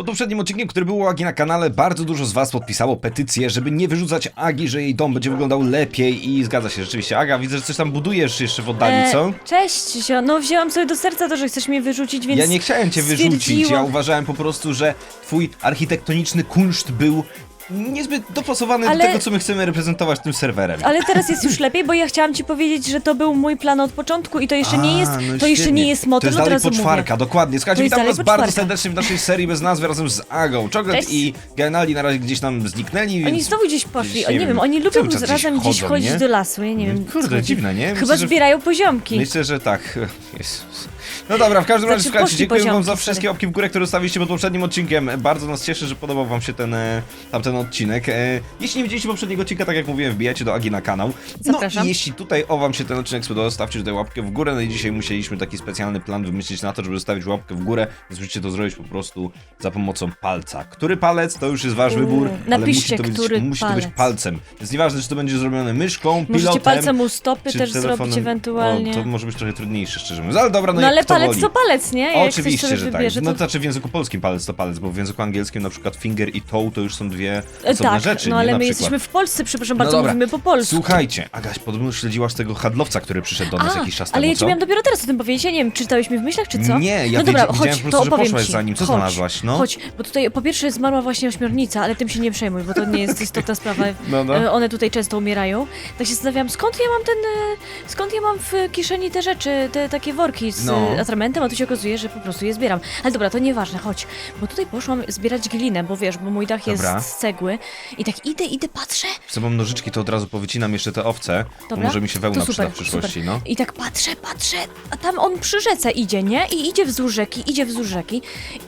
Pod poprzednim odcinkiem, który był u Agi na kanale, bardzo dużo z was podpisało petycję, żeby nie wyrzucać Agi, że jej dom będzie wyglądał lepiej i zgadza się, rzeczywiście. Aga, widzę, że coś tam budujesz jeszcze w oddali, co? E, cześć, Zio. No wzięłam sobie do serca to, że chcesz mnie wyrzucić, więc Ja nie chciałem cię wyrzucić, ja stwierdziłam- uważałem po prostu, że twój architektoniczny kunszt był niezbyt dopasowany Ale- do tego, co my chcemy reprezentować tym serwerem. Ale teraz jest już lepiej, bo ja chciałam ci powiedzieć, że to był mój plan od początku i to jeszcze nie jest, A, no to jeszcze świetnie. nie jest To motyl, jest no dalej poczwarka, dokładnie. Słuchajcie, To witam was bardzo serdecznie w naszej serii bez nazwy razem z Agą. Chocolate i Genali na razie gdzieś tam zniknęli, Oni więc... znowu gdzieś poszli, gdzieś, nie nie wiem, oni lubią gdzieś razem gdzieś chodzą, chodzić nie? do lasu, ja nie wiem. Kurde, dziwne, nie? Chyba Myślę, że- zbierają poziomki. Myślę, że tak. Jezus. No dobra, w każdym razie Znaczy, słuchajcie, poszli dziękuję wam poziomki za wszystkie łapki w górę, które zostawiliście pod poprzednim odcinkiem. Bardzo nas cieszy, że podobał wam się ten e, tamten odcinek. E, Jeśli nie widzieliście poprzedniego odcinka, tak jak mówiłem, wbijajcie do Agi na kanał. No Zapraszam. i jeśli tutaj o wam się ten odcinek spodobał, stawcie tutaj łapkę w górę. No i dzisiaj musieliśmy taki specjalny plan wymyślić na to, żeby zostawić łapkę w górę, więc musicie to zrobić po prostu za pomocą palca. Który palec, to już jest wasz wybór, ale napiszcie, musi to, być, który musi to być palec. palcem. Więc nieważne, czy to będzie zrobione myszką, Możecie pilotem, palcem u stopy czy też telefonem. zrobić ewentualnie. O, to może być trochę trudniejsze, szczerze mówiąc. Ale dobra, no, no jak ale kto palec woli. to palec, nie? Jak Oczywiście, że tak. wybierze, No to... znaczy w języku polskim palec to palec, bo w języku angielskim na przykład finger i toe to już są dwie E, osobne tak, rzeczy, no nie? ale na my przykład. jesteśmy w Polsce, przepraszam No bardzo, dobra. mówimy po polsku. Słuchajcie, Agaś, podobno śledziłaś tego handlowca, który przyszedł do nas A, jakiś czas ale temu, ja ci co? miałem dopiero teraz o tym powiedzieć, ja nie wiem, czytałeś mi w myślach, czy co? Nie, ja no dobra, wiedzia- chodź, po prostu, to że opowiem poszłaś ci. za nim. Co chodź, znalazłaś, no? Chodź, bo tutaj po pierwsze zmarła właśnie ośmiornica, ale tym się nie przejmuj, bo to nie jest istotna sprawa. No, no. E, One tutaj często umierają. Tak się zastanawiam, skąd ja mam ten, e, skąd ja mam w kieszeni te rzeczy, te takie worki z No. no. Atramentem, a tu się okazuje, że po prostu je zbieram. Ale dobra, to nieważne, chodź, bo tutaj poszłam zbierać glinę, bo wiesz, bo mój dach jest Dobra. z cegły i tak idę, idę, patrzę, Z sobą nożyczki to od razu powycinam jeszcze te owce, bo Dobra. może mi się wełna To przyda w przyszłości, super. no. I tak patrzę, patrzę, a tam on przy rzece idzie, nie? I idzie wzdłuż rzeki, idzie wzdłuż rzeki,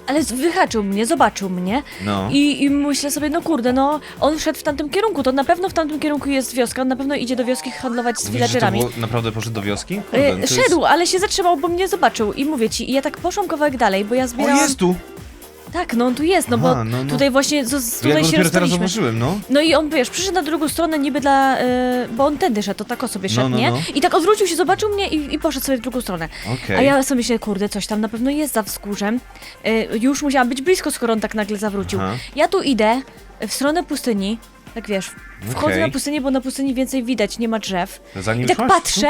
ale z- wyhaczył mnie, zobaczył mnie No. i, i myślę sobie, no kurde, no on szedł w tamtym kierunku, to na pewno w tamtym kierunku jest wioska, on na pewno idzie do wioski handlować z Mówisz, że to villagerami. było, naprawdę poszedł do wioski? Kurde, E, no to jest- Szedł, ale się zatrzymał, bo mnie zobaczył i mówię ci, i ja tak poszłam kawałek dalej, bo ja O, zbierałam... jest tu! Tak, no on tu jest, no Aha, bo no, no. tutaj właśnie, z, z, ja tutaj go się dopiero teraz rozstaliśmy. zauważyłem, no. No i on, wiesz, przyszedł na drugą stronę niby dla, e, bo on tędy szedł, to tak o sobie szedł, No, no, nie? no. I tak odwrócił się, zobaczył mnie i, i poszedł sobie w drugą stronę. Okej. A ja sobie myślę, kurde, coś tam na pewno jest za wzgórzem. E, już musiałam być blisko, skoro on tak nagle zawrócił. Aha. Ja tu idę w stronę pustyni, tak wiesz, wchodzę Okej. na pustynię, bo na pustyni więcej widać, nie ma drzew. Za nim I tak szłaś? patrzę,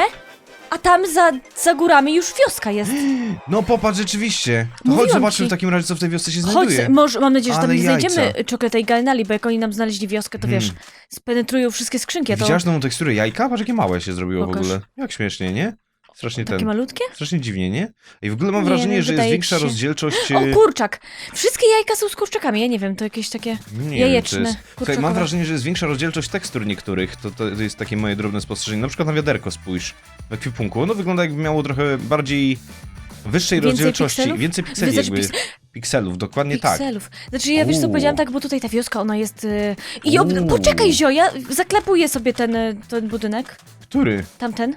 a tam za, za górami już wioska jest. No popatrz, rzeczywiście. To Mówiłam chodź zobaczmy ci. w takim razie, co w tej wiosce się Chodź, znajduje. może, mam nadzieję, że tam Ale nie jajca. znajdziemy czokolata i galnali, bo jak oni nam znaleźli wioskę, to wiesz, spenetrują wszystkie skrzynki, a to Widziałaś nową teksturę jajka? Patrz, jakie małe się zrobiło Pokaż. w ogóle. Jak śmiesznie, nie? Strasznie takie ten... malutkie? Strasznie dziwnie, nie? I w ogóle mam Nie wrażenie, wiem, że jest wydaje większa ci się. rozdzielczość... O, e, kurczak! Wszystkie jajka są z kurczakami, ja nie wiem, to jakieś takie nie jajeczne, wiem, jest. Słuchaj, mam wrażenie, że jest większa rozdzielczość tekstur niektórych. To, to, to jest takie moje drobne spostrzeżenie. Na przykład na wiaderko spójrz. W ekwipunku. Ono wygląda jakby miało trochę bardziej wyższej Więcej rozdzielczości. pikselów? Więcej pikseli jakby. piks- Pikselów, dokładnie tak. pikselów. Znaczy ja wiesz co Uuu. powiedziałam tak, bo tutaj ta wioska, ona jest... y, I ob... Uuu. poczekaj Zio, ja zaklepuję sobie ten, y, ten budynek, Który? tamten,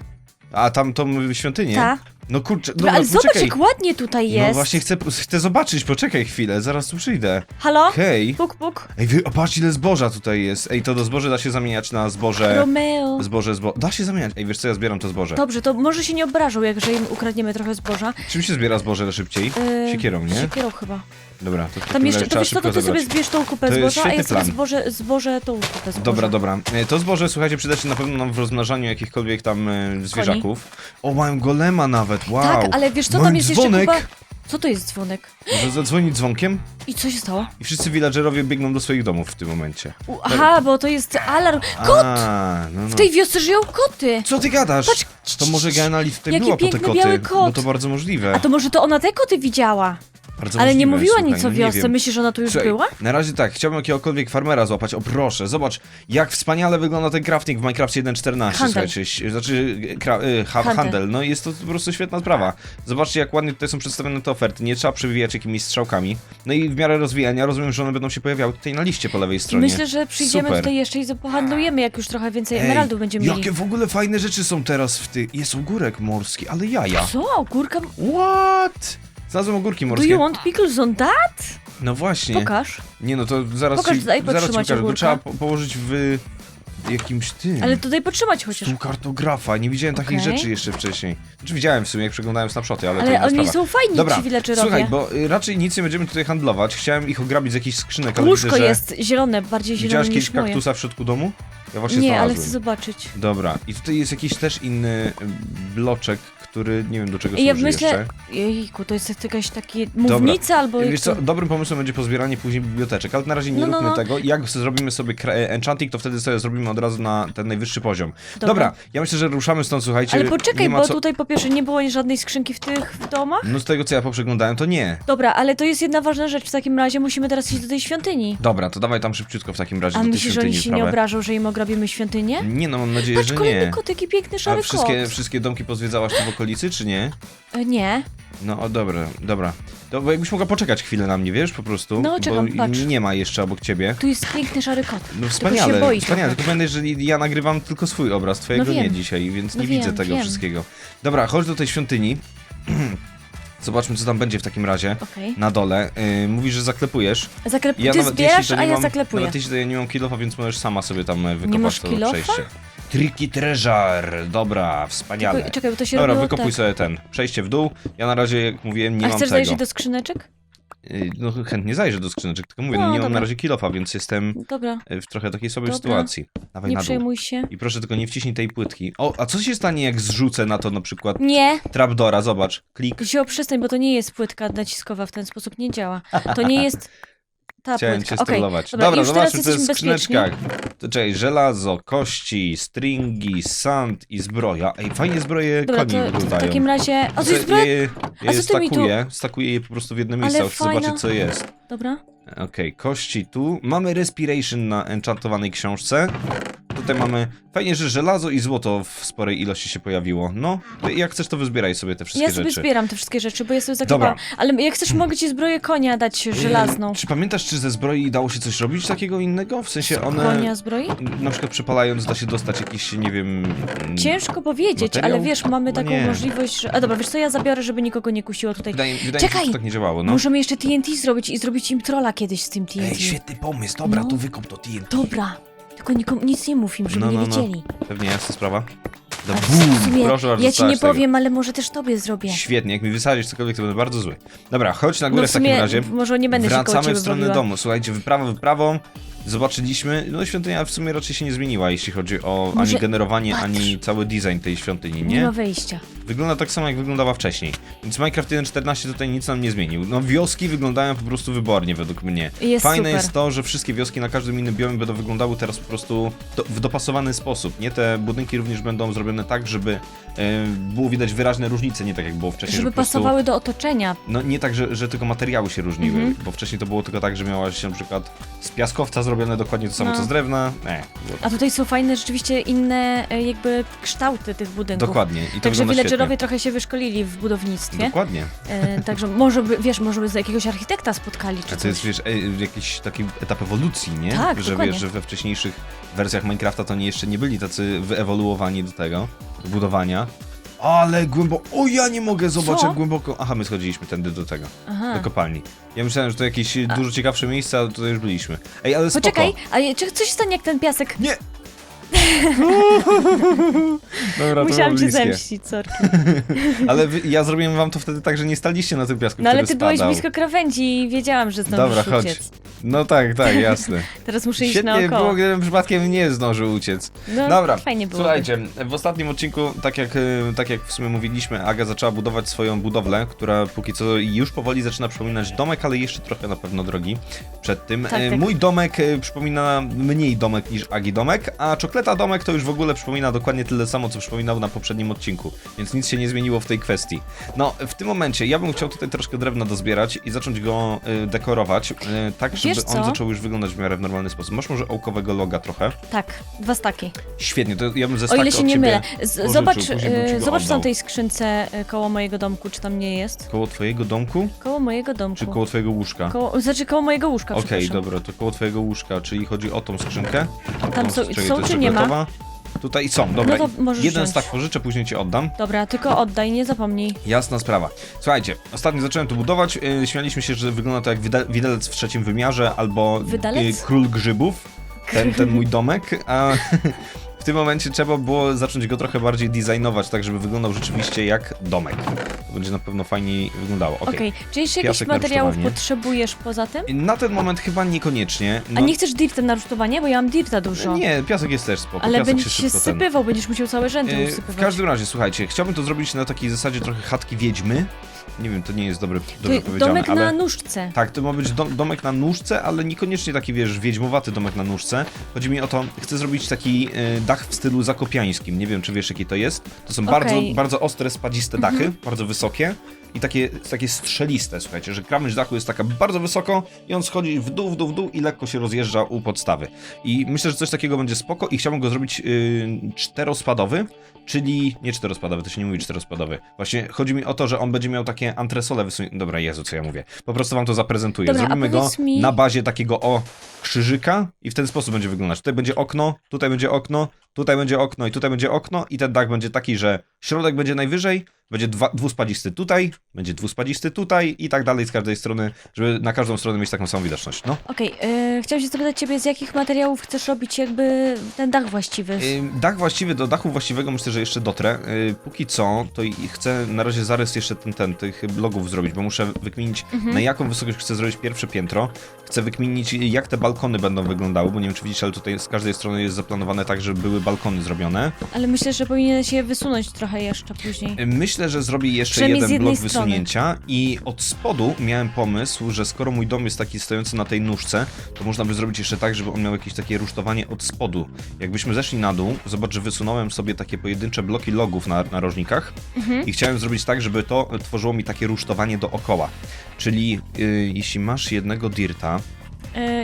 A tam tą świątynię? ta. No kurczę, Dobra, dobra, ale zobacz poczekaj. jak ładnie tutaj jest. No właśnie chcę, chcę zobaczyć, poczekaj chwilę, zaraz tu przyjdę. Halo? Hej. Puk, puk. Ej, wy, o, patrz ile zboża tutaj jest. Ej, to do zboże da się zamieniać na zboże... Romeo. Zboże, zbo... Da się zamieniać. Ej, wiesz co, ja zbieram to zboże. Dobrze, to może się nie obrażą, jak że im ukradniemy trochę zboża. Czym się zbiera zboże szybciej? Yy, Siekierą, nie? Siekierą chyba. Dobra, to w takim Tam jeszcze, razie to trzeba wiesz co, to ty sobie zebrać. zbierz tą kupę To jest zboża, a ja sobie plan. zboże, zboże tą kupę zboża. Dobra, dobra. E, To zboże, słuchajcie, przyda się na pewno nam w rozmnażaniu jakichkolwiek tam e, zwierzaków. O, mają golema nawet, wow. Tak, ale wiesz co, Mają tam jest dzwonek. jeszcze kupa... Co to jest dzwonek? Może zadzwonić dzwonkiem I co się stało? i wszyscy villagerowie biegną do swoich domów w tym momencie. U, aha, bo to jest alarm. Kot! A, no, no. W tej wiosce żyją koty! Co ty gadasz? Patrz, To może Ganali tutaj Jaki była po te piękny koty, biały kot. bo to bardzo możliwe. A to może to ona te koty widziała? Bardzo Ale nie możliwe, mówiła słuchaj, nic o no nie wiosce. wiem. Myślisz, że ona tu już Słuchaj, była? Na razie tak, chciałbym jakiegokolwiek farmera złapać. O proszę, zobacz, jak wspaniale wygląda ten crafting w Minecrafcie 1.14. Handel. Słuchajcie, ś- znaczy kra, y, ha, handel. Handel. No i jest to po prostu świetna sprawa. Zobaczcie, jak ładnie tutaj są przedstawione te oferty. Nie trzeba przewijać jakimiś strzałkami. No i w miarę rozwijania rozumiem, że one będą się pojawiały tutaj na liście po lewej stronie. Myślę, że przyjdziemy Super. tutaj jeszcze i pohandlujemy, jak już trochę więcej Ej, emeraldów będziemy Jakie mieli. w ogóle fajne rzeczy są teraz w tych. Jest ogórek morski, ale jaja. Co? Górka? What? Znalazłem ogórki Do morskie. you want pickles on that? No właśnie. Pokaż. Nie no, to zaraz Pokaż, ci, zaraz ci pokażę. To ogórka. trzeba po położyć w jakimś tym. Ale tutaj potrzymać chociaż. Tu kartografa, nie widziałem takich Okej. rzeczy jeszcze wcześniej. Znaczy widziałem w sumie, jak przeglądałem snapshoty, ale, to Ale inna oni sprawa. są fajni, Dobra, ci villagerowie. słuchaj, bo y, raczej nic nie będziemy tutaj handlować. Chciałem ich ograbić z jakichś skrzynek, ale Łóżko widzę, że... jest zielone, bardziej zielone Widziałaś niż kiedyś moje. kaktusa w środku domu? Ja właśnie Nie, ale znalazłem. chcę zobaczyć. Dobra, i tutaj jest jakiś też inny bloczek, który nie wiem do czego I ja służy myślę, jeszcze. jejku, to jest jakaś takie mównica albo... Wiesz co, dobrym pomysłem będzie pozbieranie później biblioteczek, ale na razie nie No, no, róbmy no. tego. Jak zrobimy sobie kra- enchanting, to wtedy sobie zrobimy od razu na ten najwyższy poziom. Dobra, Dobra. ja myślę, że ruszamy stąd, słuchajcie. Ale poczekaj, bo co... tutaj po pierwsze nie było żadnej skrzynki w tych domach. No z tego co ja poprzeglądałem, to nie. Dobra, ale to jest jedna ważna rzecz. W takim razie musimy teraz iść do tej świątyni. Dobra, to dawaj tam szybciutko w takim razie A do tej myślisz, że oni świątyni się nie obrażą, że im ograbimy świątynię? Nie, no mam nadzieję, Patrz, że kolejny nie. kotek i piękny A szary wszystkie, kot. wszystkie domki pozwiedzałaś tu w okolicy, czy nie? E, Nie. No o, dobra, dobra. To bo jakbyś mogła poczekać chwilę na mnie, wiesz, po prostu. No, czekam, bo patrz. nie ma jeszcze obok ciebie. Tu jest piękny szary kot. No Tylko wspaniale, się boi wspaniale, trochę. tylko będę, że ja nagrywam tylko swój obraz, twojego No wiem. nie dzisiaj, więc No nie wiem, widzę tego wiem. wszystkiego. Dobra, chodź do tej świątyni. Zobaczmy, co tam będzie w takim razie. Okej. Na dole. Yy, mówisz, że zaklepujesz. Zaklep... Ja Ty nawet zbierasz, to a nie ja mam, zaklepuję. Nawet jeśli to ja nie mam kilofa, więc możesz sama sobie tam e, wykopać masz to kilofa? przejście. Tricky treasure, dobra, wspaniale. Tylko, czekaj, bo to się Dobra, robiło wykopuj tak. sobie ten. Przejście w dół. Ja na razie, jak mówiłem, nie A mam chcesz tego. zajrzeć do skrzyneczek? Yy, No chętnie zajrzę do skrzyneczek, tylko mówię, No, no, nie mam dobra. na razie kilofa, więc jestem Dobra, e, w trochę takiej sobie Dobra. sytuacji. Dawaj nie na dół. przejmuj się. I proszę tylko nie wciśnij tej płytki. O, a co się stanie jak zrzucę na to na przykład Nie, trapdora, zobacz, klik. Zio, przestań, bo to nie jest płytka naciskowa, w ten sposób nie działa. To nie jest ta Chciałem płytka. cię Okej, stylować. dobra, już teraz zobaczmy co jest w skrzyneczkach. To czekaj, żelazo, kości, stringi, sand i zbroja. Ej, fajnie zbroje Dobra, koni to, to w wyglądają. takim razie... O, Co- coś zbroja... je, A je co ty mi tu- stakuję, stakuję je po prostu w jedno miejsce, Ale chcę zobaczyć co jest. Dobra. Okej, kości tu. Mamy respiration na enchantowanej książce. Tutaj mamy, fajnie, że żelazo i złoto w sporej ilości się pojawiło. No, to jak chcesz to wyzbieraj sobie te wszystkie Ja sobie rzeczy. zbieram te wszystkie rzeczy, bo ja sobie Dobra. Ale jak chcesz, mogę ci zbroję konia dać żelazną. Czy pamiętasz, czy ze zbroi dało się coś robić takiego innego? W sensie one... Konia zbroi? Na przykład przepalając da się dostać jakiś, nie wiem... mm, Ciężko powiedzieć, Materiał? ale wiesz, mamy No taką nie. możliwość, że... A dobra, wiesz co, ja zabiorę, żeby nikogo nie kusiło tutaj. Wydaje, wydaje mi się, Czekaj! że to tak nie działało, no. Możemy jeszcze TNT zrobić i zrobić im trolla kiedyś z tym TNT. Ej, świetny pomysł, dobra, No. to wykop to TNT. Dobra. Tylko nikomu nic nie mów im, żeby No, nie no, no. wiedzieli. Pewnie jasna sprawa. No, A boom, w sumie proszę bardzo, ja ci nie dostałeś tego. powiem, ale może też tobie zrobię. Świetnie, jak mi wysadzisz cokolwiek, to będę bardzo zły. Dobra, chodź na górę No w, w takim razie. może nie będę się koło Wracamy ciebie w stronę bawiła. domu. Słuchajcie, wyprawa wyprawą. Zobaczyliśmy, no świątynia w sumie raczej się nie zmieniła, jeśli chodzi o Może- ani generowanie, patrz. ani cały design tej świątyni, Nie nie? ma wejścia. Wygląda tak samo, jak wyglądała wcześniej. Więc Minecraft 1.14 tutaj nic nam nie zmienił. No wioski wyglądają po prostu wybornie, według mnie. Jest Fajne super. jest to, że wszystkie wioski na każdym innym biomie będą wyglądały teraz po prostu do, w dopasowany sposób. Nie te budynki również będą zrobione tak, żeby e, było widać wyraźne różnice, nie tak jak było wcześniej. Żeby że po prostu, pasowały do otoczenia. No nie tak, że, że tylko materiały się różniły, Mhm. bo wcześniej to było tylko tak, że miałaś na przykład z piaskowca zrobione dokładnie to samo No. co z drewna. Nie, A tutaj są fajne rzeczywiście inne e, jakby kształty tych budynków. dokładnie. I to Także wygląda świetnie. trochę się wyszkolili w budownictwie. Dokładnie. E, także może by, wiesz, może by z jakiegoś architekta spotkali czy A to jest, wiesz, e, jakiś taki etap ewolucji, nie? Tak, że dokładnie. wiesz, że we wcześniejszych wersjach Minecrafta to nie jeszcze nie byli tacy wyewoluowani do tego, do budowania. Ale głęboko. O, ja nie mogę zobaczyć Co? głęboko. Aha, my schodziliśmy tędy do tego, Aha. do kopalni. Ja myślałem, że to jakieś dużo ciekawsze miejsce, ale tutaj już byliśmy. Ej, ale spoko. Poczekaj, a je- czy coś stanie jak ten piasek? Nie! Dobra, to Musiałam było bliskie. zemścić, sorki. Ale wy, ja zrobiłem wam to wtedy tak, że nie staliście na tym piasku, No ale który ty byłeś spadał. blisko krawędzi i wiedziałam, że Dobra, zdążysz chodź. uciec. No tak, tak, jasne. Teraz muszę iść Świetnie naokoło. było, gdybym przypadkiem nie zdążył uciec. No, Dobra, fajnie było. Słuchajcie, w ostatnim odcinku, tak jak, e, tak jak w sumie mówiliśmy, Aga zaczęła budować swoją budowlę, która póki co już powoli zaczyna przypominać domek, ale jeszcze trochę na pewno drogi przed tym. Tak, E, tak. Mój domek e, przypomina mniej domek niż Agi domek, a Czokleta domek to już w ogóle przypomina dokładnie tyle samo, co przypominał na poprzednim odcinku, więc nic się nie zmieniło w tej kwestii. No, w tym momencie ja bym chciał tutaj troszkę drewna dozbierać i zacząć go e, dekorować, e, tak żeby Wiesz on co? zaczął już wyglądać w miarę w normalny sposób. Masz może ołkowego loga trochę? Tak, dwa staki. Świetnie, to ja bym ze O stack ile się od nie ciebie mylę. Z, zobacz, później bym ci e, go zobacz oddał. tam tej skrzynce e, koło mojego domku, czy tam nie jest? Koło twojego domku? Koło mojego domku. Czy koło twojego łóżka? Koło, znaczy koło mojego łóżka, Okej, przepraszam. dobra, to koło twojego łóżka, czyli chodzi o tą skrzynkę. Tam Tą- są, czekaj, są to jest czy nie ma? Tutaj są, dobra. No to możesz Jeden wziąć. stack pożyczę, później ci oddam. Dobra, tylko oddaj, nie zapomnij. Jasna sprawa. Słuchajcie, ostatnio zacząłem to budować. Yy, śmialiśmy się, że wygląda to jak wida- widelec w trzecim wymiarze albo Wydalec? yy, król grzybów. ten, ten mój domek, a tym momencie trzeba było zacząć go trochę bardziej designować, tak żeby wyglądał rzeczywiście jak domek. To będzie na pewno fajniej wyglądało. Okej. Okej, czy jeszcze jakichś materiałów potrzebujesz poza tym? Na ten moment chyba niekoniecznie. A nie chcesz dirta na rusztowanie? Bo ja mam dirta dużo. Nie, piasek jest też spoko. Ale piasek będziesz się ten- sypywał, będziesz musiał całe rzędy Yy, usypywać. W każdym razie, słuchajcie, chciałbym to zrobić na takiej zasadzie trochę chatki wiedźmy. Nie wiem, to nie jest dobre, dobrze To powiedziane, domek ale... na nóżce. Tak, to ma być dom, domek na nóżce, ale niekoniecznie taki, wiesz, wiedźmowaty domek na nóżce. Chodzi mi o to, chcę zrobić taki e, dach w stylu zakopiańskim. Nie wiem, czy wiesz, jaki to jest. To są bardzo, Okej. Mhm. bardzo ostre, spadziste dachy, bardzo wysokie i takie, takie strzeliste, słuchajcie, że krawędź dachu jest taka bardzo wysoko i on schodzi w dół, w dół, w dół i lekko się rozjeżdża u podstawy. I myślę, że coś takiego będzie spoko i chciałbym go zrobić yy, czterospadowy, czyli nie czterospadowy, to się nie mówi czterospadowy. Właśnie chodzi mi o to, że on będzie miał takie antresole wysunięte. Dobra, Jezu, co ja mówię. Po prostu wam to zaprezentuję. Dobra, Zrobimy go mi- na bazie takiego o krzyżyka i w ten sposób będzie wyglądać. Tutaj będzie okno, tutaj będzie okno, tutaj będzie okno i tutaj będzie okno i ten dach będzie taki, że środek będzie najwyżej, będzie dwa, dwuspadisty tutaj, będzie dwuspadisty tutaj i tak dalej z każdej strony, żeby na każdą stronę mieć taką samą widoczność. No. Okej, yy, chciałam się zapytać ciebie, z jakich materiałów chcesz robić jakby ten dach właściwy? Ym, Dach właściwy, do dachu właściwego myślę, że jeszcze dotrę. Yy, Póki co, to i chcę na razie zarys jeszcze ten, ten, tych blogów zrobić, bo muszę wykminić na jaką wysokość chcę zrobić pierwsze piętro. Chcę wykminić jak te balkony będą wyglądały, bo nie wiem czy widzicie, ale tutaj z każdej strony jest zaplanowane tak, żeby były balkony zrobione. Ale myślę, że powinien się wysunąć trochę jeszcze później. Yy, Myślę, że zrobię jeszcze Przynajmniej z jeden jednej blok strony. wysunięcia i od spodu miałem pomysł, że skoro mój dom jest taki stojący na tej nóżce, to można by zrobić jeszcze tak, żeby on miał jakieś takie rusztowanie od spodu. Jakbyśmy zeszli na dół, zobacz, że wysunąłem sobie takie pojedyncze bloki logów na narożnikach i chciałem zrobić tak, żeby to tworzyło mi takie rusztowanie dookoła. Czyli yy, jeśli masz jednego dirta,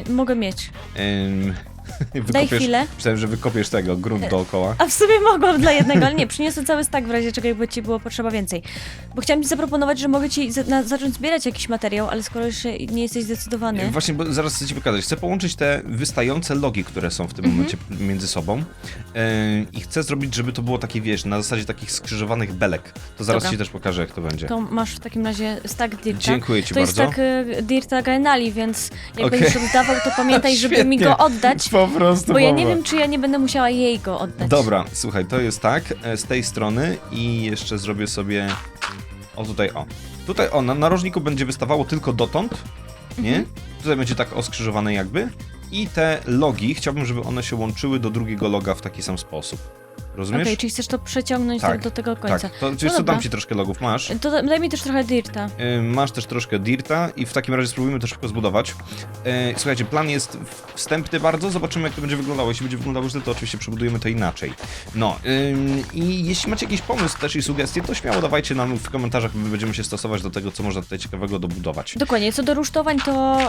Yy, mogę mieć. ym, Daj chwilę. myślałem, że wykopiesz tego, grunt dookoła. A w sumie mogłam dla jednego, ale nie, przyniosę cały stak w razie czego jakby ci było potrzeba więcej. Bo chciałam ci zaproponować, że mogę ci za na zacząć zbierać jakiś materiał, ale skoro jeszcze nie jesteś zdecydowany. E, Właśnie, bo zaraz chcę ci wykazać. Chcę połączyć te wystające logi, które są w tym Mhm. momencie między sobą e, i chcę zrobić, żeby to było takie, wiesz, na zasadzie takich skrzyżowanych belek. To zaraz Dobra. ci też pokażę, jak to będzie. To masz w takim razie stack dirta. Dziękuję ci to jest bardzo. tak y, dirta Gaenali, więc jak Okej. będziesz oddawał, to pamiętaj, żeby mi go oddać, Po prostu. bo ja nie wiem, czy ja nie będę musiała jej go oddać. Dobra, słuchaj, to jest tak, e, z tej strony i jeszcze zrobię sobie, o tutaj, o. Tutaj, o, na narożniku będzie wystawało tylko dotąd, nie? Mhm. Tutaj będzie tak oskrzyżowane jakby i te logi, chciałbym, żeby one się łączyły do drugiego loga w taki sam sposób. Rozumiesz? Okej, czyli chcesz to przeciągnąć Tak, tak, do tego końca. Tak, to wiesz co, dobra. dam ci troszkę logów, masz. To da- daj mi też trochę dirta. Y, Masz też troszkę dirta i w takim razie spróbujmy to szybko zbudować. Y, Słuchajcie, plan jest wstępny bardzo, zobaczymy jak to będzie wyglądało. Jeśli będzie wyglądało źle, to oczywiście przebudujemy to inaczej. No ym, i jeśli macie jakiś pomysł też i sugestie, to śmiało dawajcie nam w komentarzach, my będziemy się stosować do tego, co można tutaj ciekawego dobudować. Dokładnie, co do rusztowań, to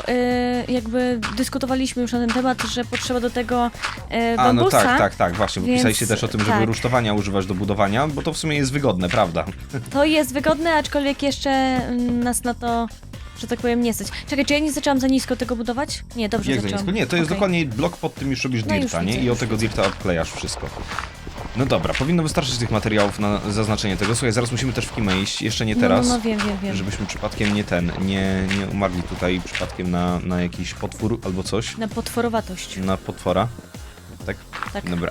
y, jakby dyskutowaliśmy już na ten temat, że potrzeba do tego y, A, no bambusa. tak, tak, tak, właśnie, bo więc- pisaliście też o tym, żeby tak. rusztowania używać do budowania, bo to w sumie jest wygodne, prawda? To jest wygodne, aczkolwiek jeszcze mm, nas na to, że tak powiem, nie stać. Czekaj, czy ja nie zaczęłam za nisko tego budować? Nie, dobrze Jak za zaczęłam. nisko? Nie, to jest Okej. dokładnie blok pod tym już robisz No już dirta, nie? widzę, I już od tego dirta odklejasz wszystko. No dobra, powinno wystarczyć tych materiałów na zaznaczenie tego. Słuchaj, zaraz musimy też w kimę iść, jeszcze nie teraz. No, no, no wiem, wiem, wiem. Żebyśmy przypadkiem nie ten, nie, nie umarli tutaj przypadkiem na, na jakiś potwór albo coś. Na potworowatość. Na potwora. Tak? Tak. Dobra.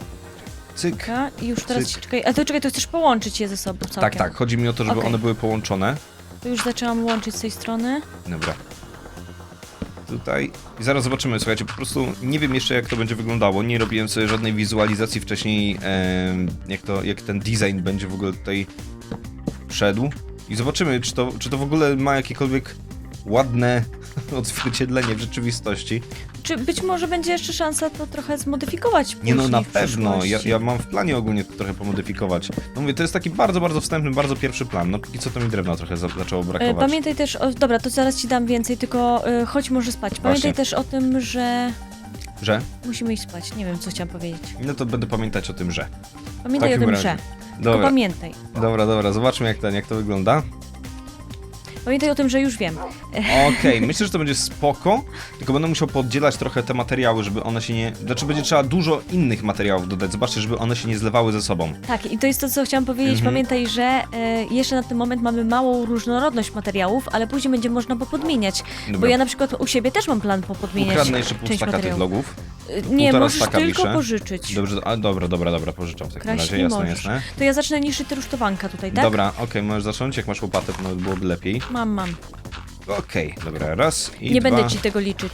Cyk. I już teraz, Cyk. czekaj, a to czekaj, to chcesz połączyć je ze sobą całkiem. Tak, tak. Chodzi mi o to, żeby Okej. one były połączone. To już zaczęłam łączyć z tej strony. Dobra. Tutaj. I zaraz zobaczymy, słuchajcie, po prostu nie wiem jeszcze jak to będzie wyglądało. Nie robiłem sobie żadnej wizualizacji wcześniej, em, jak, to, jak ten design będzie w ogóle tutaj szedł. I zobaczymy, czy to, czy to w ogóle ma jakiekolwiek ładne odzwierciedlenie w rzeczywistości. Czy być może będzie jeszcze szansa to trochę zmodyfikować Nie no, na pewno. Ja, ja mam w planie ogólnie to trochę pomodyfikować. No mówię, to jest taki bardzo, bardzo wstępny, bardzo pierwszy plan. No póki co to mi drewna trochę za, zaczęło E, brakować. Pamiętaj też, o, dobra, to zaraz ci dam więcej, tylko e, chodź może spać. Pamiętaj Właśnie. też o tym, że Że? musimy iść spać. Nie wiem, co chciałam powiedzieć. No to będę pamiętać o tym, że. Pamiętaj o takim tym, razie. że. Tylko Dobra, pamiętaj. dobra, dobra. Zobaczmy jak, ten, jak to wygląda. Pamiętaj o tym, że już wiem. Okej, myślę, że to będzie spoko, tylko będę musiał poddzielać trochę te materiały, żeby one się nie... Znaczy będzie trzeba dużo innych materiałów dodać, zobaczcie, żeby one się nie zlewały ze sobą. Tak, i to jest to, co chciałam powiedzieć. Mhm. Pamiętaj, że e, jeszcze na ten moment mamy małą różnorodność materiałów, ale później będzie można popodmieniać. Bo Dobra. ja na przykład u siebie też mam plan popodmieniać Ukradnę jeszcze pół część staka tych materiałów. logów. E, Nie, półtora możesz staka tylko pożyczyć. Dobrze, a dobra, dobra, dobra, pożyczam w takim Kraść razie, nie jasne, możesz. jasne. To ja zacznę niszczyć rusztowanka tutaj, tak? Dobra, okej, możesz zacząć, jak masz łopatę, to nawet byłoby lepiej. Mam, mam. Okej, dobra, raz i Nie dwa, będę ci tego liczyć.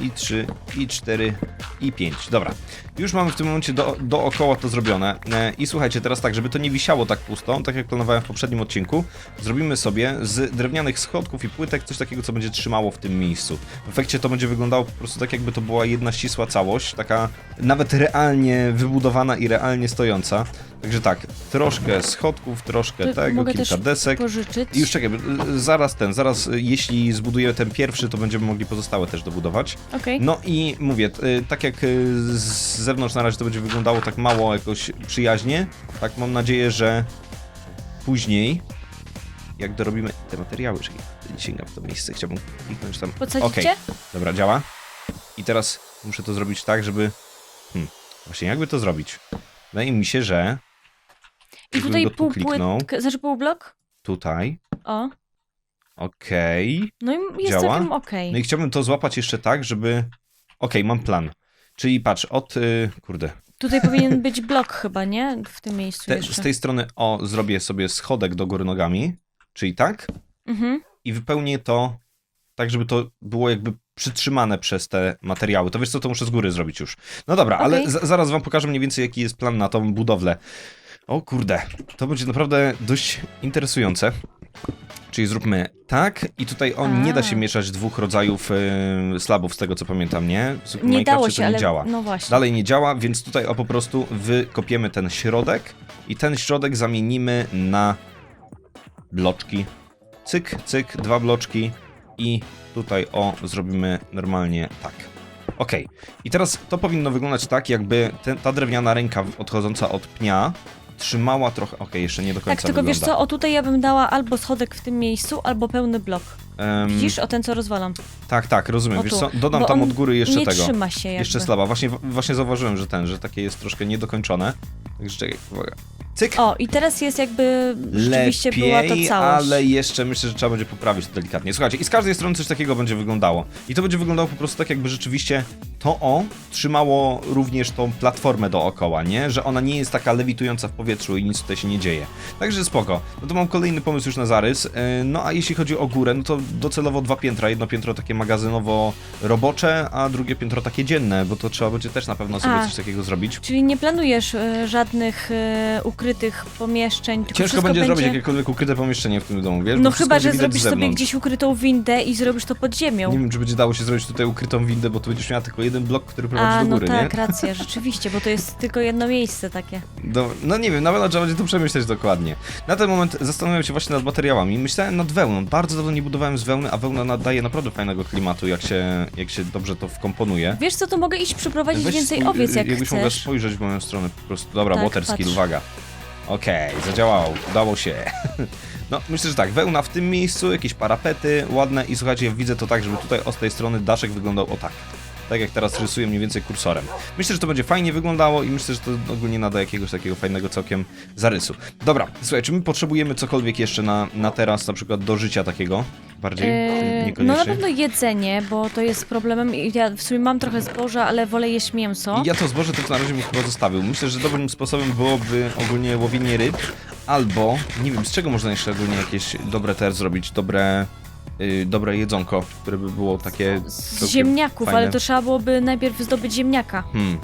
i trzy, i cztery, i pięć. Dobra, już mamy w tym momencie do, dookoła to zrobione. E, I słuchajcie, teraz tak, żeby to nie wisiało tak pusto, tak jak planowałem w poprzednim odcinku, zrobimy sobie z drewnianych schodków i płytek coś takiego, co będzie trzymało w tym miejscu. W efekcie to będzie wyglądało po prostu tak, jakby to była jedna ścisła całość, taka nawet realnie wybudowana i realnie stojąca. Także tak, troszkę schodków, troszkę To tego, mogę kilka desek. Pożyczyć. I już czekaj, y, zaraz ten, zaraz y, jeśli zbuduję ten pierwszy, to będziemy mogli pozostałe też dobudować. Okej. No i mówię, y, tak jak y, z zewnątrz na razie to będzie wyglądało tak mało jakoś przyjaźnie, tak mam nadzieję, że później, jak dorobimy te materiały, czyli sięgam w to miejsce, chciałbym kliknąć tam. Okej, dobra, działa. I teraz muszę to zrobić tak, żeby... Hmm, właśnie jakby to zrobić? Wydaje mi się, że I tutaj pół kliknął. płytkę, znaczy pół blok? tutaj, O. okej... No i jest Działa? całkiem okej. No i chciałbym to złapać jeszcze tak, żeby. Okej, mam plan. Czyli patrz, od. Y, kurde. Tutaj powinien być blok chyba, nie? W tym miejscu Te, z tej strony o, zrobię sobie schodek do góry nogami. Czyli tak. Mhm. I wypełnię to tak, żeby to było jakby przytrzymane przez te materiały. To wiesz co, to muszę z góry zrobić już. No dobra, ale Okej. za, zaraz wam pokażę mniej więcej, jaki jest plan na tą budowlę. O kurde, to będzie naprawdę dość interesujące. Czyli zróbmy tak i tutaj o, nie da się mieszać dwóch rodzajów y, slabów, z tego co pamiętam, nie? W Nie Minecrafcie dało to się, nie ale działa. no właśnie. Dalej nie działa, więc tutaj o po prostu wykopiemy ten środek i ten środek zamienimy na bloczki. Cyk, cyk, dwa bloczki i tutaj o zrobimy normalnie tak. Ok, i teraz to powinno wyglądać tak, jakby ten, ta drewniana ręka odchodząca od pnia trzymała trochę. Ok, jeszcze nie do końca Tak, tylko wygląda. wiesz co, o tutaj ja bym dała albo schodek w tym miejscu, albo pełny blok. Em, Widzisz? O ten, co rozwalam. Tak, tak, rozumiem. O Wiesz tu. co, dodam Bo tam on od góry jeszcze nie tego. trzyma się jakby. Jeszcze slaba. Właśnie, właśnie zauważyłem, że ten, że takie jest troszkę niedokończone. Także czekaj, uwaga. Cyk! O, i teraz jest jakby rzeczywiście Lepiej, była to całość. ale jeszcze myślę, że trzeba będzie poprawić to delikatnie. Słuchajcie, i z każdej strony coś takiego będzie wyglądało. I to będzie wyglądało po prostu tak, jakby rzeczywiście to o trzymało również tą platformę dookoła, nie? Że ona nie jest taka lewitująca w powietrzu i nic tutaj się nie dzieje. Także spoko. No to mam kolejny pomysł już na zarys. Yy, No a jeśli chodzi o górę, no to docelowo dwa piętra. Jedno piętro takie magazynowo-robocze, a drugie piętro takie dzienne, bo to trzeba będzie też na pewno sobie A. coś takiego zrobić. Czyli nie planujesz e, żadnych e, ukrytych pomieszczeń, tylko Ciężko wszystko będzie, będzie... zrobić jakiekolwiek ukryte pomieszczenie w tym domu, wiesz? No wszystko chyba, będzie że widać zrobisz sobie zewnątrz. gdzieś ukrytą windę i zrobisz to pod ziemią. Nie wiem, czy będzie dało się zrobić tutaj ukrytą windę, bo tu będziesz miała tylko jeden blok, który prowadzi A, do no góry, tak, nie? racja, rzeczywiście, bo to jest tylko jedno miejsce takie. Do, no nie wiem, na pewno trzeba będzie to przemyśleć dokładnie. Na ten moment zastanawiam się właśnie nad materiałami. Myślałem nad wełną. Bardzo dawno nie budowałem z wełny, a wełna nadaje naprawdę fajnego klimatu, jak się, jak się dobrze to wkomponuje. Wiesz co, to mogę iść przyprowadzić Weź więcej spój- owiec, jak Jakbyś mogła chcesz. spojrzeć w moją stronę po prostu. Dobra, Tak, water skill, patrz. uwaga. Okej, zadziałało, udało się. No, myślę, że tak, wełna w tym miejscu, jakieś parapety ładne i słuchajcie, widzę to tak, żeby tutaj od tej strony daszek wyglądał o tak. Tak jak teraz rysuję mniej więcej kursorem. Myślę, że to będzie fajnie wyglądało i myślę, że to ogólnie nada jakiegoś takiego fajnego całkiem zarysu. Dobra, słuchaj, czy my potrzebujemy cokolwiek jeszcze na, na teraz, na przykład do życia takiego? Bardziej? Eee, no na pewno jedzenie, bo to jest problemem. Ja w sumie mam trochę zboża, ale wolę jeść mięso. Ja to zboże tylko na razie bym chyba zostawił. Myślę, że dobrym sposobem byłoby ogólnie łowienie ryb, albo, nie wiem, z czego można jeszcze ogólnie jakieś dobre ter zrobić, dobre, yy, dobre jedzonko, które by było takie Z całkiem ziemniaków, fajne. ale to trzeba byłoby najpierw zdobyć ziemniaka. Hmm.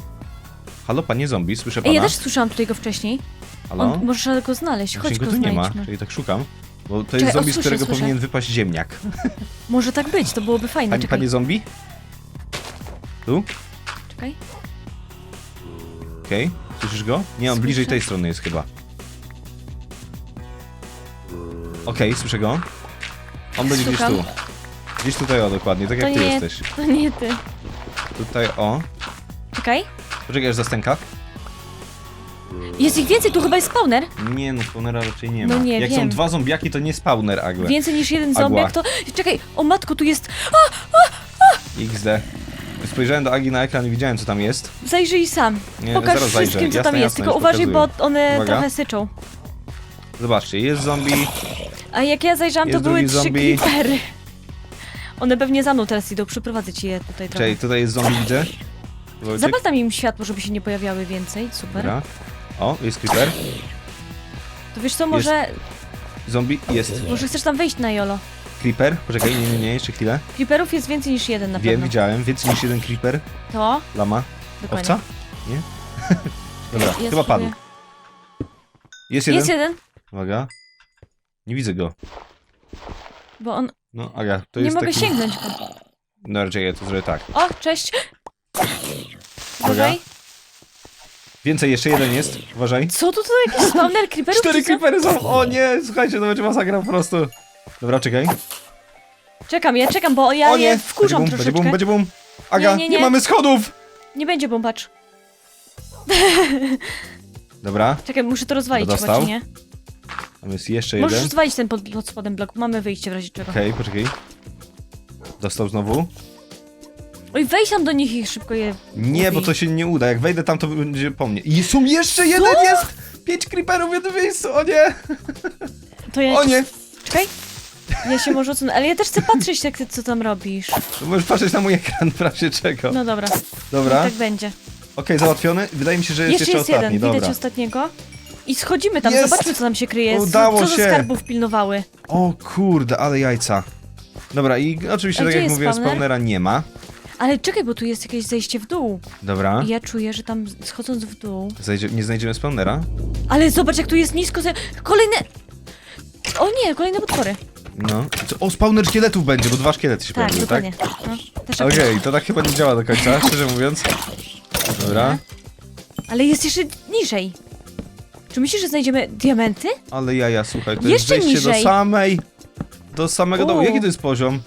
Halo, panie zombie, słyszę pana? Ej, ja też słyszałam tutaj go wcześniej. Halo? On, może trzeba go znaleźć, Właśnie chodź go go tu nie ma, znajdźmy. czyli tak szukam. Bo to Czekaj, jest o, zombie, z słyszę, którego słyszę. powinien wypaść ziemniak. Może tak być, to byłoby fajne. Panie, Czekaj, panie zombie? Tu? czekaj. Okej. Słyszysz go? Nie, on Słyszę. bliżej tej strony jest chyba. Okej, słyszę go. On będzie gdzieś Szukam. tu. Gdzieś tutaj o dokładnie, tak To jak ty nie, jesteś. to nie ty. Tutaj o. Czekaj. Poczekaj, aż zastęka. Jest ich więcej, tu chyba jest spawner. Nie no, spawnera raczej nie ma. No nie Jak wiem. są dwa zombiaki, to nie spawner Agłe. Więcej niż jeden Agła. zombiak to... Czekaj, o matko, tu jest... XD. Spojrzałem do Agi na ekran i widziałem co tam jest. Zajrzyj sam. Nie, Pokaż zaraz zajrzę. wszystkim, co Jasne, tam jest. jasne, Tylko już uważaj, bo pokazuję. one Uwaga. trochę syczą. Zobaczcie, jest zombie. A jak ja zajrzałam, to były drugi trzy zombie. creepery. One pewnie za mną teraz idą, przyprowadzę ci je tutaj trochę. Czekaj, tutaj jest zombie, widzę. Wojciech. Im światło, żeby się nie pojawiały więcej, super. Dobra. O, jest creeper. To wiesz co, może, Zombie, jest. może chcesz tam wejść na jolo? Creeper. Poczekaj, nie, nie, nie, jeszcze chwilę. Creeperów jest więcej niż jeden na Wiem, pewno. widziałem. Więcej niż jeden creeper. To? Lama. Dokładnie. Owca? Nie? Dobra, Ja chyba spróbuję. padł. Jest jeden. Jest jeden, Uwaga. Nie widzę go. bo on... No, Aga, to nie jest mogę taki... sięgnąć go. No, czekaj, ja to zrobię tak. O, cześć! Uważaj. Więcej, jeszcze jeden jest. Uważaj. Co tu to jakiś spawner creeperów? Cztery czy co? creepery są! O nie, słuchajcie, to będzie masakra po prostu. Dobra, czekaj. Czekam, ja czekam, bo ja o je nie! wkurzam będzie bum, będzie troszeczkę. bum, będzie bum. Aga, Nie, nie, nie, mamy schodów! Nie będzie bombacz. Dobra, Czekaj, muszę to rozwalić To chyba, dostał? czy nie? Tam jest jeszcze Możesz jeden. ten pod, pod spodem blok, mamy wyjście w razie czego. Okej, poczekaj. Dostał znowu. Oj, wejdź tam do nich i szybko je... Nie, bo to się nie uda. Jak wejdę tam, to będzie po mnie. I są jeszcze jeden jest! Pięć creeperów w jednym miejscu, o nie! To ja... O nie! Czekaj. Ja się może odsunę, ale ja też chcę patrzeć, jak ty co tam robisz. Możesz patrzeć na mój ekran w razie czego. No dobra, Dobra, tak będzie. okej, załatwiony. Wydaje mi się, że jest Jeszcze jeszcze, jest ostatni, jeden, widać dobra. ostatniego. I schodzimy tam, Jest! zobaczmy co tam się kryje. Udało co, co się! ze skarbów pilnowały. O kurde, ale jajca. Dobra, i oczywiście, A tak gdzie jak jest mówiłem, spawner? spawnera nie ma. Ale czekaj, bo tu jest jakieś zejście w dół. Dobra. I ja czuję, że tam schodząc w dół... Zajdzie, nie znajdziemy spawnera? Ale zobacz, jak tu jest nisko. ze- Kolejne... O nie, kolejne potwory. No. Co- O, spawner szkieletów będzie, bo dwa szkielety się Tak, pojawiły, tak? dokładnie. No, też Okej, tak. to tak chyba nie działa do końca, szczerze mówiąc. Dobra. Ale jest jeszcze niżej. Czy myślisz, że znajdziemy diamenty? Ale jaja, słuchaj, to Jeszcze jest wejście do niżej. samej... Do samego dołu. U. Jaki to jest poziom?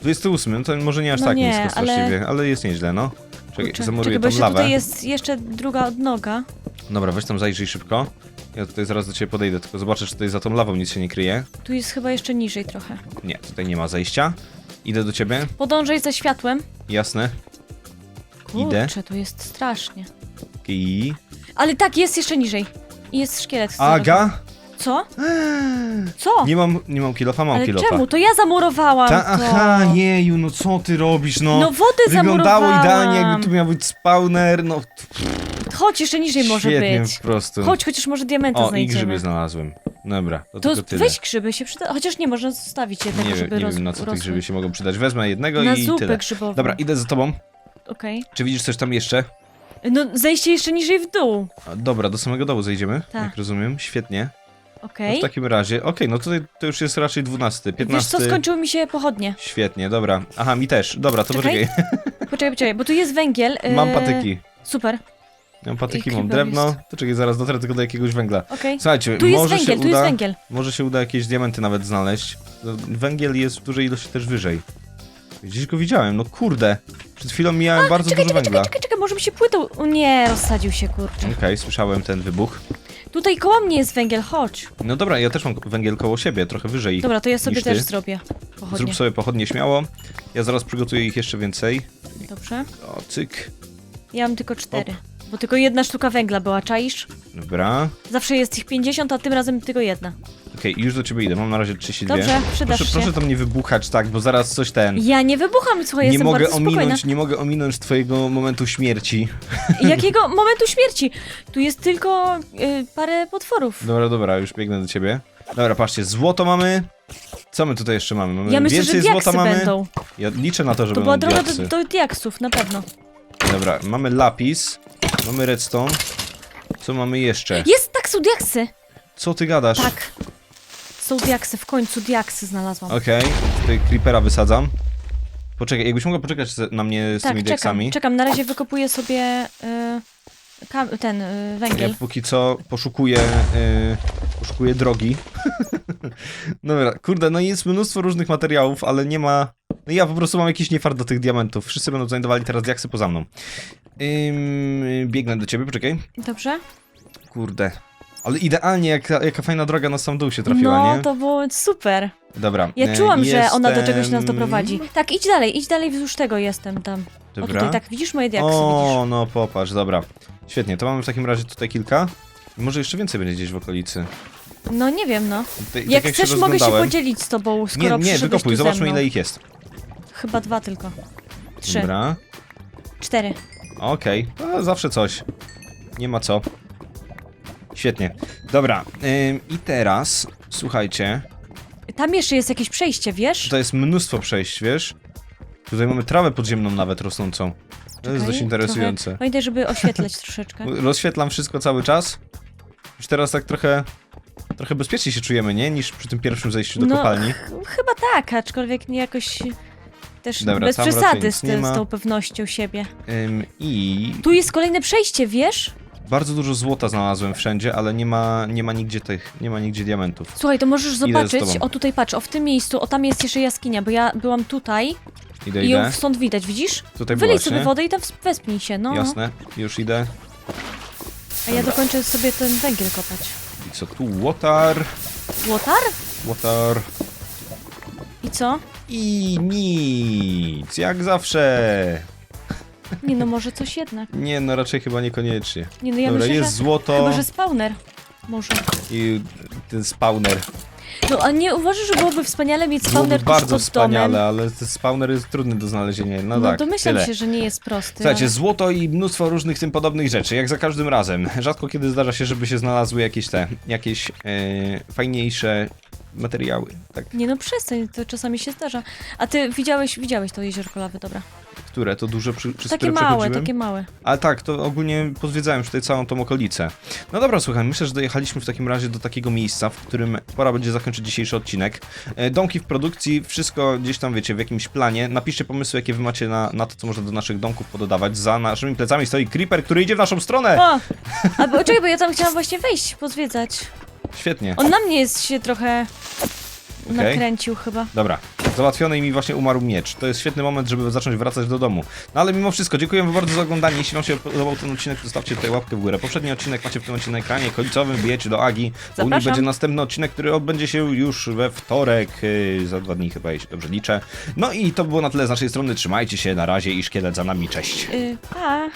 28, to może nie aż No tak nie, nisko ale- straszliwie, ale jest nieźle, no. Czekaj, Kurczę, zamuruję czekaj, bo tą jeszcze lawę. tutaj jest jeszcze druga odnoga. Dobra, weź tam zajrzyj szybko. Ja tutaj zaraz do ciebie podejdę, tylko zobaczę, czy tutaj za tą lawą nic się nie kryje. Tu jest chyba jeszcze niżej trochę. Nie, tutaj nie ma zejścia. Idę do ciebie, Podążaj za światłem. jasne. Idę. Kurczę, tu jest strasznie. I... Ale tak, jest jeszcze niżej. I jest szkielet. Aga? Co? Co? Nie mam, nie mam kilofa, mam Ale kilofa. czemu? To ja zamurowałam Ta, to. aha, jeju, no co ty robisz, no? No wodę Wyglądało zamurowałam. idealnie, jakby tu miał być spawner, no Chodź, jeszcze niżej może świetnie być. po prostu. Chodź, chociaż może diamenta o, i znajdziemy. grzyby znalazłem. Dobra, to, To tylko tyle. weź grzyby się przyda. Chociaż nie, można zostawić jednego, nie wiem, żeby nie roz... wiem na co te rosły. grzyby się mogą przydać. Wezmę jednego Na i zupę tyle. grzybową. Dobra, idę za tobą. Okej. Czy widzisz coś tam jeszcze? No, zejście jeszcze niżej w dół. A, Dobra, do samego dołu zejdziemy, Tak. jak rozumiem. Świetnie. No Okej. w takim razie, okej, no tutaj to już jest raczej 12, 15. Wiesz co, skończyły mi się pochodnie. Świetnie, dobra. Aha, mi też. Dobra, to Czekaj. poczekaj. Poczekaj, poczekaj, bo tu jest węgiel. Mam e, patyki. Super, Mam patyki, mam creeper drewno. To czekaj, zaraz dotrę tylko do jakiegoś węgla. okej. Słuchajcie, Tu jest może węgiel, się tu uda... jest węgiel. Może się uda jakieś diamenty nawet znaleźć. No, Węgiel jest w dużej ilości też wyżej. Gdzieś go widziałem, no kurde. Przed chwilą mijałem bardzo Czekaj, dużo czekaj, węgla. czekaj, czekaj, może mi się płytą... O nie, rozsadził się, kurczę. Okej, słyszałem ten wybuch. Tutaj koło mnie jest węgiel, chodź. No dobra, ja też mam węgiel koło siebie, trochę wyżej. Dobra, to ja sobie niż też zrobię pochodnie. Zrób sobie pochodnie śmiało. Ja zaraz przygotuję ich jeszcze więcej. Dobrze. O, cyk. Ja mam tylko cztery. Bo tylko jedna sztuka węgla była, czaisz? Dobra. Zawsze jest ich 50, a tym razem tylko jedna. Okej, już do ciebie idę, mam na razie 32. Dobrze, przydasz proszę, się. proszę to mnie wybuchać tak, bo zaraz coś ten... Ja nie wybucham, słuchaj, nie jestem mogę bardzo spokojna. ominąć, nie mogę ominąć twojego momentu śmierci. Jakiego momentu śmierci? Tu jest tylko y, parę potworów. Dobra, dobra, już biegnę do ciebie. Dobra, patrzcie, złoto mamy. Co my tutaj jeszcze mamy? Mamy Ja myślę, więcej że diaksy złota mamy. będą. Ja liczę na to, że To była będą droga diaksy. do, do diaksów, na pewno. Dobra, mamy lapis, mamy redstone. Co mamy jeszcze? Jest, tak, są diaksy. Co ty gadasz? Tak. Są diaksy, w końcu diaksy znalazłam. Okej, tutaj creepera wysadzam. Poczekaj, jakbyś mogła poczekać ze- na mnie z tak, tymi czekam, diaksami. czekam. Na razie wykopuję sobie y, kam, ten y, Ja węgiel. póki co poszukuję, yy, poszukuję drogi. Dobra, kurde, no jest mnóstwo różnych materiałów, ale nie ma... No ja po prostu mam jakiś niefart do tych diamentów. Wszyscy będą znajdowali teraz diaksy poza mną. Ym, biegnę do ciebie, poczekaj. Dobrze? Kurde. Ale idealnie, jaka, jaka fajna droga na sam dół się trafiła, no, nie? to było super. Dobra. Ja e, czułam, że ona do czegoś nas jestem- doprowadzi. Tak, idź dalej, idź dalej, wzdłuż tego jestem tam. O Dobra. tutaj, tak, widzisz moje diaksy, O, widzisz? no popatrz, dobra. Świetnie, to mamy w takim razie tutaj kilka. Może jeszcze więcej będzie gdzieś w okolicy. No nie wiem, no. Tutaj, Jak tak chcesz, się mogę się rozglądałem- podzielić z tobą, Nie, skoro nie, przyszedłeś wykopuj, tu ze zobaczmy mną. ile ich jest. Chyba dwa tylko. Trzy, Dobra, cztery. okej, zawsze coś. Nie ma co. Świetnie. Dobra, ym, i teraz, słuchajcie, Tam jeszcze jest jakieś przejście, wiesz? tutaj jest mnóstwo przejść, wiesz? Tutaj mamy trawę podziemną nawet rosnącą. To jest Czekaj, dość interesujące. Trochę, pamiętaj, żeby oświetlać troszeczkę. Rozświetlam wszystko cały czas. Już teraz tak trochę, trochę bezpieczniej się czujemy, nie? Niż przy tym pierwszym zejściu do No, kopalni. ch- chyba tak, aczkolwiek nie jakoś też Dobra, bez tam raczej przesady nic z, nie ty, ma. z tą pewnością siebie. Ym, I Tu jest kolejne przejście, wiesz? bardzo dużo złota znalazłem wszędzie, ale nie ma, nie ma nigdzie tych, nie ma nigdzie diamentów. Słuchaj, to możesz z zobaczyć, tobą. o tutaj patrz, o w tym miejscu, o tam jest jeszcze jaskinia, bo ja byłam tutaj Idę, i idę. ją stąd widać, widzisz? Tutaj Wylej byłaś, sobie nie? wodę i tam ws- wespnij się, no. Jasne, już idę. A ja dokończę sobie ten węgiel kopać. I co tu? Water, Łotar? water. I co? I nic, jak zawsze. Nie no, może coś jednak. Nie, no raczej chyba niekoniecznie. Nie no, ja Dobra, myślę, jest że... złoto Chyba, że spawner. Może. i ten spawner. No, a nie uważasz, że byłoby wspaniale mieć spawner Byłoby tuż bardzo pod wspaniale, domem? ale ten spawner jest trudny do znalezienia. No, No, tak, domyślam tyle. się, że nie jest prosty. Słuchajcie, ale... złoto i mnóstwo różnych tym podobnych rzeczy, jak za każdym razem. Rzadko kiedy zdarza się, żeby się znalazły jakieś te, jakieś e, fajniejsze materiały, tak? Nie no, przestań, to czasami się zdarza. A ty widziałeś, widziałeś to jeziorko lawy, dobra. Które to duże, przy, przez Takie które małe, przechodziłem? takie małe. Ale tak, to ogólnie pozwiedzałem już tutaj całą tą okolicę. No dobra, słuchaj, myślę, że dojechaliśmy w takim razie do takiego miejsca, w którym pora będzie zakończyć dzisiejszy odcinek. E, domki w produkcji, wszystko gdzieś tam, wiecie, w jakimś planie. Napiszcie pomysły, jakie wy macie na, na to, co można do naszych domków pododawać. Za naszymi plecami stoi Creeper, który idzie w naszą stronę! O! Albo czekaj, bo ja tam chciałam właśnie wejść, pozwiedzać. Świetnie. On na mnie jest się trochę nakręcił chyba. Dobra, załatwiony i mi właśnie umarł miecz. To jest świetny moment, żeby zacząć wracać do domu. No ale mimo wszystko, dziękuję wam bardzo za oglądanie. Jeśli wam się podobał ten odcinek, zostawcie tutaj łapkę w górę. Poprzedni odcinek macie w tym momencie na ekranie końcowym, bijecie do Agi. U niej Zapraszam. będzie następny odcinek, który odbędzie się już we wtorek, yy, za dwa dni chyba, jeśli dobrze liczę. No i to było na tyle z naszej strony. Trzymajcie się, na razie i szkielet za nami, cześć. Yy, pa!